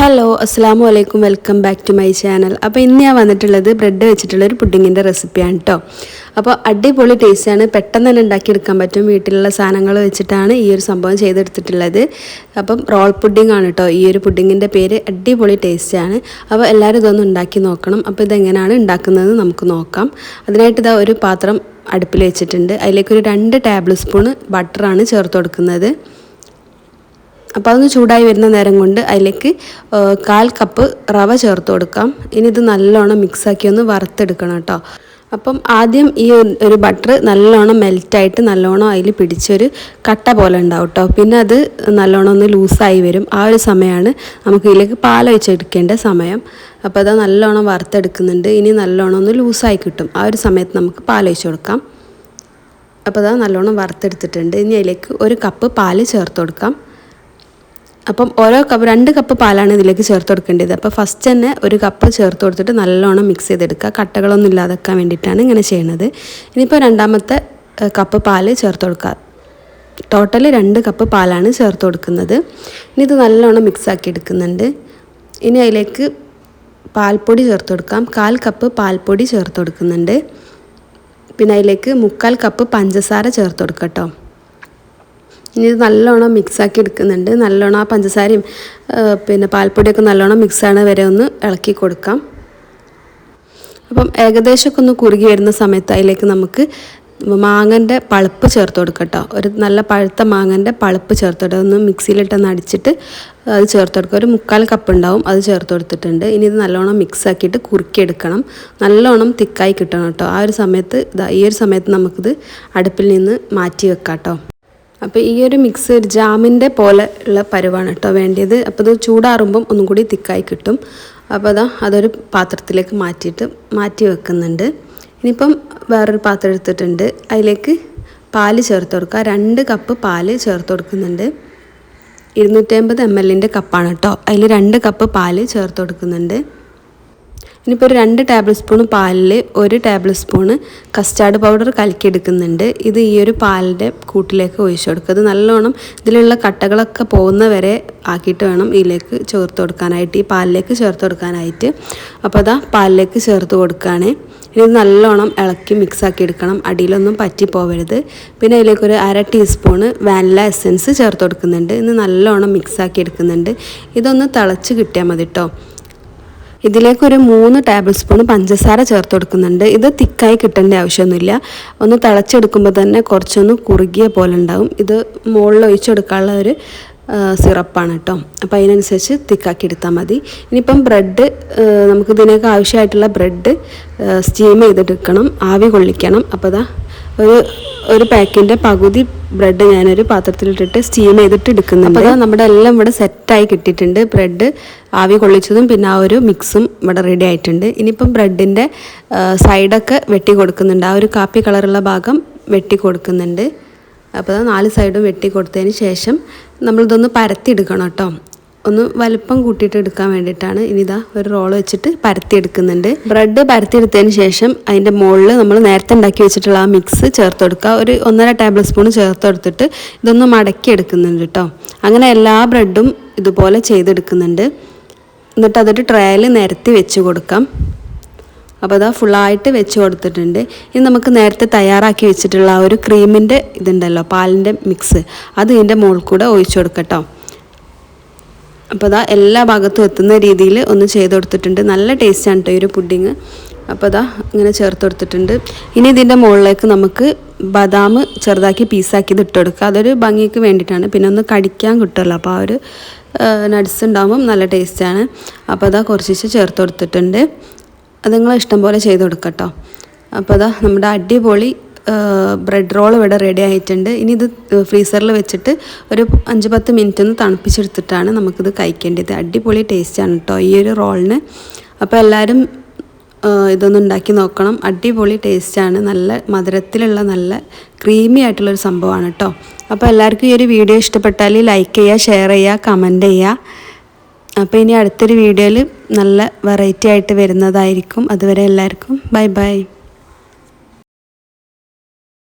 Hello അസ്സാം വലൈക്കും welcome back to my channel അപ്പോൾ ഇന്ന് ഞാൻ വന്നിട്ടുള്ളത് ബ്രെഡ് വെച്ചിട്ടുള്ള ഒരു പുഡിങ്ങിന്റെ റെസിപ്പിയാണ് കേട്ടോ അപ്പോൾ അടിപൊളി ടേസ്റ്റാണ് പെട്ടെന്ന് തന്നെ ഉണ്ടാക്കിയെടുക്കാൻ പറ്റും. വീട്ടിലുള്ള സാധനങ്ങൾ വെച്ചിട്ടാണ് ഈ ഒരു സംഭവം ചെയ്തെടുത്തിട്ടുള്ളത്. അപ്പം റോൾ പുഡിംഗ് ആണ് കേട്ടോ ഈ ഒരു പുഡിങ്ങിന്റെ പേര് അടിപൊളി ടേസ്റ്റാണ് അപ്പോൾ എല്ലാവരും ഇതൊന്ന് ഉണ്ടാക്കി നോക്കണം. അപ്പോൾ ഇതെങ്ങനെയാണ് ഉണ്ടാക്കുന്നത് നമുക്ക് നോക്കാം. അതിനായിട്ട് ഇതാ ഒരു പാത്രം അടുപ്പിൽ വെച്ചിട്ടുണ്ട്. അതിലേക്ക് ഒരു രണ്ട് ടേബിൾ സ്പൂൺ ബട്ടറാണ് ചേർത്ത് കൊടുക്കുന്നത്. അപ്പോൾ അതൊന്ന് ചൂടായി വരുന്ന നേരം കൊണ്ട് അതിലേക്ക് കാൽ കപ്പ് റവ ചേർത്ത് കൊടുക്കാം. ഇനി ഇത് നല്ലോണം മിക്സാക്കി ഒന്ന് വറുത്തെടുക്കണം കേട്ടോ. അപ്പം ആദ്യം ഈ ഒരു ബട്ടർ നല്ലോണം മെൽറ്റായിട്ട് നല്ലോണം അതിൽ പിടിച്ചൊരു കട്ട പോലെ ഉണ്ടാവും കേട്ടോ. പിന്നെ അത് നല്ലോണം ഒന്ന് ലൂസായി വരും. ആ ഒരു സമയമാണ് നമുക്ക് ഇതിലേക്ക് പാലൊഴിച്ചെടുക്കേണ്ട സമയം. അപ്പോൾ അത് നല്ലോണം വറുത്തെടുക്കുന്നുണ്ട്. ഇനി നല്ലോണം ഒന്ന് ലൂസായി കിട്ടും. ആ ഒരു സമയത്ത് നമുക്ക് പാലൊഴിച്ച് കൊടുക്കാം. അപ്പോൾ അത് നല്ലോണം വറുത്തെടുത്തിട്ടുണ്ട്. ഇനി അതിലേക്ക് ഒരു കപ്പ് പാൽ ചേർത്ത് കൊടുക്കാം. അപ്പം ഓരോ കപ്പ് രണ്ട് കപ്പ് പാലാണ് ഇതിലേക്ക് ചേർത്ത് കൊടുക്കേണ്ടത്. അപ്പോൾ ഫസ്റ്റ് തന്നെ ഒരു കപ്പ് ചേർത്ത് കൊടുത്തിട്ട് നല്ലോണം മിക്സ് ചെയ്തെടുക്കുക. കട്ടകളൊന്നും ഇല്ലാതെക്കാൻ വേണ്ടിയിട്ടാണ് ഇങ്ങനെ ചെയ്യുന്നത് ഇനിയിപ്പോൾ രണ്ടാമത്തെ കപ്പ് പാൽ ചേർത്ത് കൊടുക്കുക. ടോട്ടൽ രണ്ട് കപ്പ് പാലാണ് ചേർത്ത് കൊടുക്കുന്നത്. ഇനി ഇത് നല്ലോണം മിക്സ് ആക്കി എടുക്കുന്നുണ്ട്. ഇനി അതിലേക്ക് പാൽപ്പൊടി ചേർത്ത് കൊടുക്കാം. കാൽ കപ്പ് പാൽപ്പൊടി ചേർത്ത് കൊടുക്കുന്നുണ്ട്. പിന്നെ അതിലേക്ക് മുക്കാൽ കപ്പ് പഞ്ചസാര ചേർത്ത് കൊടുക്കട്ടോ കേട്ടോ ഇനി നല്ലോണം മിക്സാക്കി എടുക്കുന്നുണ്ട്. നല്ലോണം ആ പഞ്ചസാരയും പിന്നെ പാൽപ്പൊടിയൊക്കെ നല്ലോണം മിക്സാണ് വരെ ഒന്ന് ഇളക്കി കൊടുക്കാം. അപ്പം ഏകദേശമൊക്കെ ഒന്ന് കുറുകി വരുന്ന സമയത്ത് അതിലേക്ക് നമുക്ക് മാങ്ങന്റെ പളുപ്പ് ചേർത്ത് കൊടുക്കട്ടോ ഒരു നല്ല പഴുത്ത മാങ്ങന്റെ പളുപ്പ് ചേർത്ത് കൊടുക്കുക ഒന്ന് മിക്സിയിലിട്ടൊന്ന് അടിച്ചിട്ട് അത് ചേർത്ത് കൊടുക്കുക ഒരു മുക്കാൽ കപ്പ് ഉണ്ടാവും അത് ചേർത്ത് കൊടുത്തിട്ടുണ്ട്. ഇനി ഇത് നല്ലോണം മിക്സ് ആക്കിയിട്ട് കുറുക്കിയെടുക്കണം നല്ലോണം തിക്കായി കിട്ടണം കേട്ടോ. ആ ഒരു സമയത്ത് ഈ ഒരു സമയത്ത് നമുക്കിത് അടുപ്പിൽ നിന്ന് മാറ്റി വെക്കാം കേട്ടോ. അപ്പോൾ ഈ ഒരു മിക്സ് ഒരു ജാമിന്റെ പോലെ ഉള്ള പരുവാണ് കേട്ടോ വേണ്ടിയത്. അപ്പോൾ ഇത് ചൂടാറുമ്പം ഒന്നും കൂടി തിക്കായി കിട്ടും. അപ്പോൾ അതാ അതൊരു പാത്രത്തിലേക്ക് മാറ്റിയിട്ട് മാറ്റി വെക്കുന്നുണ്ട്. ഇനിയിപ്പം വേറൊരു പാത്രം എടുത്തിട്ടുണ്ട്. അതിലേക്ക് പാൽ ചേർത്ത് കൊടുക്കുക. രണ്ട് കപ്പ് പാൽ ചേർത്ത് കൊടുക്കുന്നുണ്ട്. ഇരുന്നൂറ്റമ്പത് എം എല്ലിന്റെ കപ്പാണ് കേട്ടോ. അതിൽ രണ്ട് കപ്പ് പാൽ ചേർത്ത് കൊടുക്കുന്നുണ്ട്. ഇനിയിപ്പോൾ ഒരു രണ്ട് ടേബിൾ സ്പൂൺ പാലിൽ ഒരു ടേബിൾ സ്പൂണ് കസ്റ്റാർഡ് പൗഡർ കലക്കിയെടുക്കുന്നുണ്ട്. ഇത് ഈ ഒരു പാലിന്റെ കൂട്ടിലേക്ക് ഒഴിച്ചു കൊടുക്കുക. അത് നല്ലോണം ഇതിലുള്ള കട്ടകളൊക്കെ പോകുന്ന വരെ ആക്കിയിട്ട് വേണം ഇതിലേക്ക് ചേർത്ത് കൊടുക്കാനായിട്ട് ഈ പാലിലേക്ക് ചേർത്ത് കൊടുക്കാനായിട്ട്. അപ്പോൾ അതാ പാലിലേക്ക് ചേർത്ത് കൊടുക്കുകയാണ്. ഇനി ഇത് നല്ലോണം ഇളക്കി മിക്സ് ആക്കി എടുക്കണം. അടിയിലൊന്നും പറ്റി പോവരുത് പിന്നെ അതിലേക്ക് ഒരു അര ടീസ്പൂണ് വാനില എസെൻസ് ചേർത്ത് കൊടുക്കുന്നുണ്ട്. ഇന്ന് നല്ലോണം മിക്സ് ആക്കി എടുക്കുന്നുണ്ട്. ഇതൊന്ന് തിളച്ച് കിട്ടിയാൽ മതി കേട്ടോ ഇതിലേക്ക് ഒരു മൂന്ന് ടേബിൾ സ്പൂൺ പഞ്ചസാര ചേർത്ത് കൊടുക്കുന്നുണ്ട്. ഇത് തിക്കായി കിട്ടേണ്ട ആവശ്യമൊന്നുമില്ല. ഒന്ന് തിളച്ചെടുക്കുമ്പോൾ തന്നെ കുറച്ചൊന്ന് കുറുകിയ പോലെ ഉണ്ടാവും. ഇത് മുകളിൽ ഒഴിച്ചെടുക്കാനുള്ള ഒരു സിറപ്പാണ് കേട്ടോ അപ്പോൾ അതിനനുസരിച്ച് തിക്കാക്കി എടുത്താൽ മതി. ഇനിയിപ്പം ബ്രെഡ് നമുക്ക് ഇതിനൊക്കെ ആവശ്യമായിട്ടുള്ള ബ്രെഡ് സ്റ്റീം ചെയ്തെടുക്കണം. ആവി കൊള്ളിക്കണം. അപ്പോൾ അതാ ഒരു ഒരു പാക്കിന്റെ പകുതി ബ്രെഡ് ഞാനൊരു പാത്രത്തിലിട്ടിട്ട് സ്റ്റീം ചെയ്തിട്ട് എടുക്കുന്നുണ്ട്. അപ്പോൾ നമ്മുടെ എല്ലാം ഇവിടെ സെറ്റായി കിട്ടിയിട്ടുണ്ട്. ബ്രെഡ് ആവി കൊള്ളിച്ചതും പിന്നെ ആ ഒരു മിക്സും ഇവിടെ റെഡി ആയിട്ടുണ്ട്. ഇനിയിപ്പം ബ്രെഡിന്റെ സൈഡൊക്കെ വെട്ടി കൊടുക്കുന്നുണ്ട്. ആ ഒരു കാപ്പി കളറുള്ള ഭാഗം വെട്ടി കൊടുക്കുന്നുണ്ട്. അപ്പോൾ നാല് സൈഡും വെട്ടി കൊടുത്തതിന് ശേഷം നമ്മളിതൊന്ന് പരത്തിയെടുക്കണം കേട്ടോ. ഒന്ന് വലുപ്പം കൂട്ടിയിട്ട് എടുക്കാൻ വേണ്ടിയിട്ടാണ്. ഇനിതാ ഒരു റോൾ വെച്ചിട്ട് പരത്തി എടുക്കുന്നുണ്ട്. ബ്രെഡ് പരത്തി പരത്തിയെടുത്തതിന് ശേഷം അതിന്റെ മുകളിൽ നമ്മൾ നേരത്തെ ഉണ്ടാക്കി വെച്ചിട്ടുള്ള ആ മിക്സ് ചേർത്ത് കൊടുക്കുക. ഒരു ഒന്നര ടേബിൾ സ്പൂൺ ചേർത്ത് കൊടുത്തിട്ട് ഇതൊന്ന് മടക്കി എടുക്കുന്നുണ്ട് കേട്ടോ അങ്ങനെ എല്ലാ ബ്രെഡും ഇതുപോലെ ചെയ്തെടുക്കുന്നുണ്ട്. എന്നിട്ട് അതൊരു ട്രയൽ നിരത്തി വെച്ച് കൊടുക്കാം. അപ്പോൾ അതാ ഫുള്ളായിട്ട് വെച്ച് കൊടുത്തിട്ടുണ്ട്. ഇനി നമുക്ക് നേരത്തെ തയ്യാറാക്കി വെച്ചിട്ടുള്ള ആ ഒരു ക്രീമിന്റെ ഇതുണ്ടല്ലോ പാലിന്റെ മിക്സ് അത് ഇതിന്റെ മുകളിൽ കൂടെ ഒഴിച്ചു കൊടുക്കട്ടോ അപ്പോൾ അതാ എല്ലാ ഭാഗത്തും എത്തുന്ന രീതിയിൽ ഒന്ന് ചെയ്ത് കൊടുത്തിട്ടുണ്ട്. നല്ല ടേസ്റ്റാണ് കേട്ടോ ഈ ഒരു പുഡിങ് അപ്പോൾ അതാ ഇങ്ങനെ ചേർത്ത് കൊടുത്തിട്ടുണ്ട്. ഇനി ഇതിന്റെ മുകളിലേക്ക് നമുക്ക് ബദാം ചെറുതാക്കി പീസാക്കി ഇട്ട് കൊടുക്കുക. അതൊരു ഭംഗിക്ക് വേണ്ടിയിട്ടാണ്. പിന്നെ ഒന്ന് കടിക്കാൻ കിട്ടുമല്ലോ. അപ്പോൾ ആ ഒരു നട്സ് ഉണ്ടാകുമ്പം നല്ല ടേസ്റ്റാണ്. അപ്പോൾ അതാ കുറച്ച് ചേർത്ത് കൊടുത്തിട്ടുണ്ട്. അത് നിങ്ങൾ ഇഷ്ടം പോലെ ചെയ്ത് കൊടുക്കട്ടോ. അപ്പോൾ അതാ നമ്മുടെ അടിപൊളി ബ്രെഡ് റോൾ ഇവിടെ റെഡി ആയിട്ടുണ്ട്. ഇനി ഇത് ഫ്രീസറിൽ വെച്ചിട്ട് ഒരു അഞ്ച് പത്ത് മിനിറ്റ് ഒന്ന് തണുപ്പിച്ചെടുത്തിട്ടാണ് നമുക്കിത് കഴിക്കേണ്ടത്. അടിപൊളി ടേസ്റ്റാണ് കേട്ടോ ഈ ഒരു റോളിന് അപ്പോൾ എല്ലാവരും ഇതൊന്ന് ഉണ്ടാക്കി നോക്കണം. അടിപൊളി ടേസ്റ്റാണ് നല്ല മധുരത്തിലുള്ള നല്ല ക്രീമി ആയിട്ടുള്ളൊരു സംഭവമാണ് കേട്ടോ അപ്പോൾ എല്ലാവർക്കും ഈ ഒരു വീഡിയോ ഇഷ്ടപ്പെട്ടാൽ ലൈക്ക് ചെയ്യുക ഷെയർ ചെയ്യുക കമന്റ് ചെയ്യുക. അപ്പോൾ ഇനി അടുത്തൊരു വീഡിയോയിൽ നല്ല വെറൈറ്റി ആയിട്ട് വരുന്നതായിരിക്കും. അതുവരെ എല്ലാവർക്കും ബൈ ബൈ